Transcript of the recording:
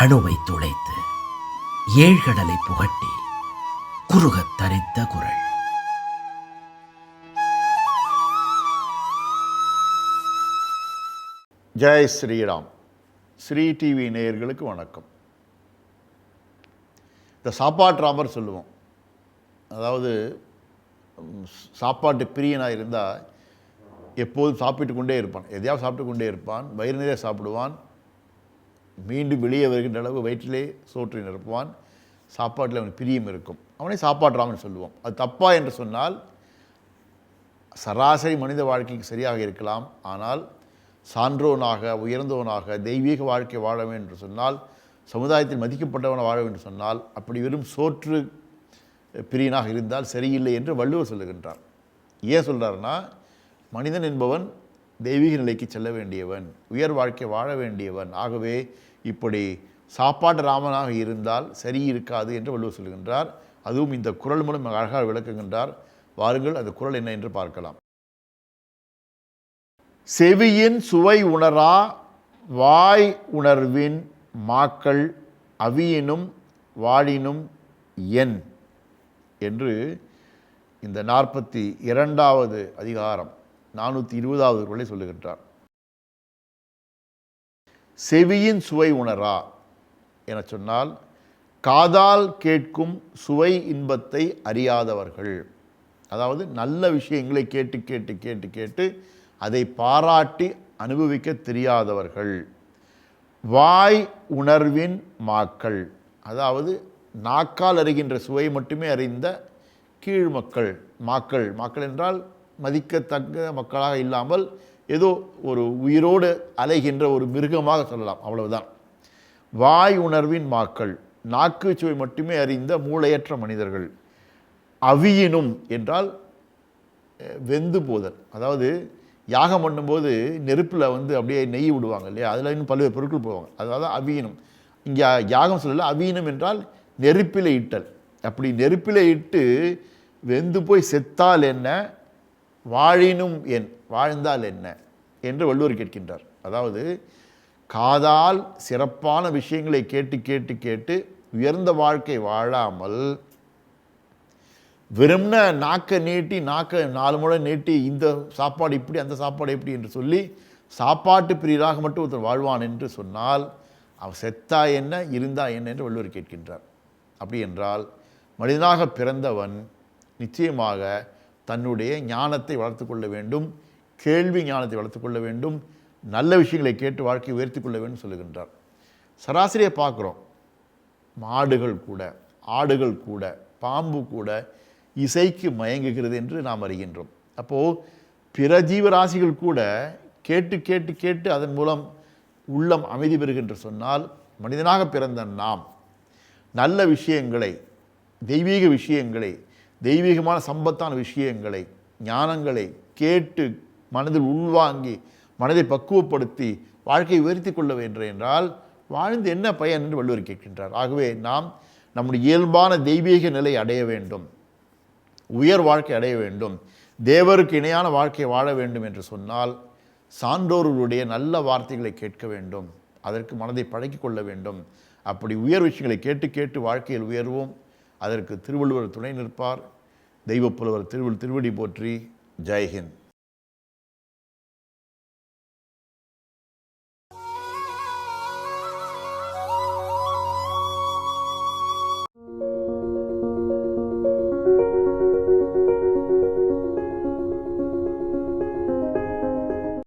அணுவை துளைத்து ஏழ்கடலை புகட்டி குறுகத் தரித்த குரல். ஜெய் ஸ்ரீராம். ஸ்ரீ டிவி நேயர்களுக்கு வணக்கம். இந்த சாப்பாட்டு ராமர் சொல்லுவோம். அதாவது சாப்பாட்டு பிரியனாக இருந்தால் எப்போதும் சாப்பிட்டு கொண்டே இருப்பான். எதையாவது சாப்பிட்டு கொண்டே இருப்பான். வயிறு நிறைய சாப்பிடுவான். மீண்டும் வெளியே வருகின்ற அளவு வயிற்றிலே சோற்றை நிரப்புவான். சாப்பாட்டில் அவனுக்கு பிரியம் இருக்கும். அவனை சாப்பாட்டு சொல்லுவோம். அது தப்பா என்று சொன்னால் சராசரி மனித வாழ்க்கைக்கு சரியாக இருக்கலாம். ஆனால் சான்றோனாக உயர்ந்தவனாக தெய்வீக வாழ்க்கை வாழ வேண்டும் என்று சொன்னால் சமுதாயத்தில் மதிக்கப்பட்டவன வாழ வேண்டும் சொன்னால் அப்படி வெறும் சோற்று பிரியனாக இருந்தால் சரியில்லை என்று வள்ளுவர் சொல்லுகின்றார். ஏன் சொல்கிறாருன்னா மனிதன் என்பவன் தெய்வீக நிலைக்கு செல்ல வேண்டியவன் உயர் வாழ்க்கை வாழ வேண்டியவன். ஆகவே இப்படி சாப்பாடு ராமனாக இருந்தால் சரி இருக்காது என்று வள்ளுவர் சொல்லுகின்றார் அதுவும் இந்த குரல் மூலம் அழகாக விளக்குகின்றார். வாருங்கள் அந்த குரல் என்ன என்று பார்க்கலாம். செவியின் சுவை உணரா வாய் உணர்வின் மாக்கள் அவியினும் வாழினும் என் என்று இந்த நாற்பத்தி இரண்டாவது அதிகாரம் நானூற்றி இருபதாவது குரலை சொல்லுகின்றார் செவியின் சுவை உணரா? என சொன்னால் காதால் கேட்கும் சுவை இன்பத்தை அறியாதவர்கள். அதாவது நல்ல விஷயங்களை கேட்டு கேட்டு கேட்டு கேட்டு அதை பாராட்டி அனுபவிக்க தெரியாதவர்கள். வாய் உணர்வின் மாக்கள். அதாவது நாக்கால் அறிகின்ற சுவை மட்டுமே அறிந்த கீழ் மக்கள் மாக்கள். மாக்கள் என்றால் மதிக்கத்தக்க மக்களாக இல்லாமல் ஏதோ ஒரு உயிரோடு அலைகின்ற ஒரு மிருகமாக சொல்லலாம். அவ்வளவுதான். வாய் உணர்வின் மாக்கள் நாக்கு சுவை மட்டுமே அறிந்த மூளையற்ற மனிதர்கள். அவியினும் என்றால் வெந்து போதல். அதாவது யாகம் பண்ணும்போது நெருப்பில் வந்து அப்படியே நெய் விடுவாங்க இல்லையா? அதில் இன்னும் பல்வேறு பொருட்கள் போவாங்க அதாவது அவியினும். இங்கே யாகம் சொல்லல அவியினம் என்றால் நெருப்பில் இட்டல். அப்படி நெருப்பில் இட்டு வெந்து போய் செத்தால் என்ன? வாழினும் என் வாழ்ந்தால் என்ன? என்று வள்ளுவர் கேட்கின்றார். அதாவது காதால் சிறப்பான விஷயங்களை கேட்டு கேட்டு கேட்டு உயர்ந்த வாழ்க்கை வாழாமல் வெறும்ன நாக்கை நீட்டி நாக்கை நாலு முறை நீட்டி இந்த சாப்பாடு இப்படி அந்த சாப்பாடு இப்படி என்று சொல்லி சாப்பாட்டு பிரியராக மட்டும் ஒருத்தர் வாழ்வான் என்று சொன்னால் அவன் செத்தா என்ன இருந்தா என்ன என்று வள்ளுவர் கேட்கின்றார். அப்படி என்றால் மனிதனாக பிறந்தவன் நிச்சயமாக தன்னுடைய ஞானத்தை வளர்த்து கொள்ள வேண்டும் கேள்வி ஞானத்தை வளர்த்து கொள்ள வேண்டும் நல்ல விஷயங்களை கேட்டு வாழ்க்கையை உயர்த்தி கொள்ள வேண்டும் சொல்லுகின்றார். சராசரியை பார்க்குறோம். மாடுகள் கூட ஆடுகள் கூட பாம்பு கூட இசைக்கு மயங்குகிறது என்று நாம் அறிகின்றோம். அப்போது பிற ஜீவராசிகள் கூட கேட்டு கேட்டு கேட்டு அதன் மூலம் உள்ளம் அமைதி பெறுகின்ற சொன்னால் மனிதனாக பிறந்த நாம் நல்ல விஷயங்களை தெய்வீக விஷயங்களை தெய்வீகமான சம்பத்தான விஷயங்களை ஞானங்களை கேட்டு மனதில் உள்வாங்கி மனதை பக்குவப்படுத்தி வாழ்க்கையை உயர்த்தி கொள்ள வேண்டும் என்றால் வாழ்ந்து என்ன பயன் என்று வள்ளுவர் கேட்கின்றார். ஆகவே நாம் நம்முடைய இயல்பான தெய்வீக நிலை அடைய வேண்டும். உயர் வாழ்க்கை அடைய வேண்டும். தேவருக்கு இணையான வாழ்க்கை வாழ வேண்டும் என்று சொன்னால் சான்றோர்களுடைய நல்ல வார்த்தைகளை கேட்க வேண்டும். அதற்கு மனதை பழக்கி கொள்ள வேண்டும். அப்படி உயர் விஷயங்களை கேட்டு கேட்டு வாழ்க்கையில் உயர்வோம். அதற்கு திருவள்ளுவர் துணை நிற்பார். தெய்வப்புலவர் திருவள் திருவடி போற்றி. ஜெய்ஹிந்த்.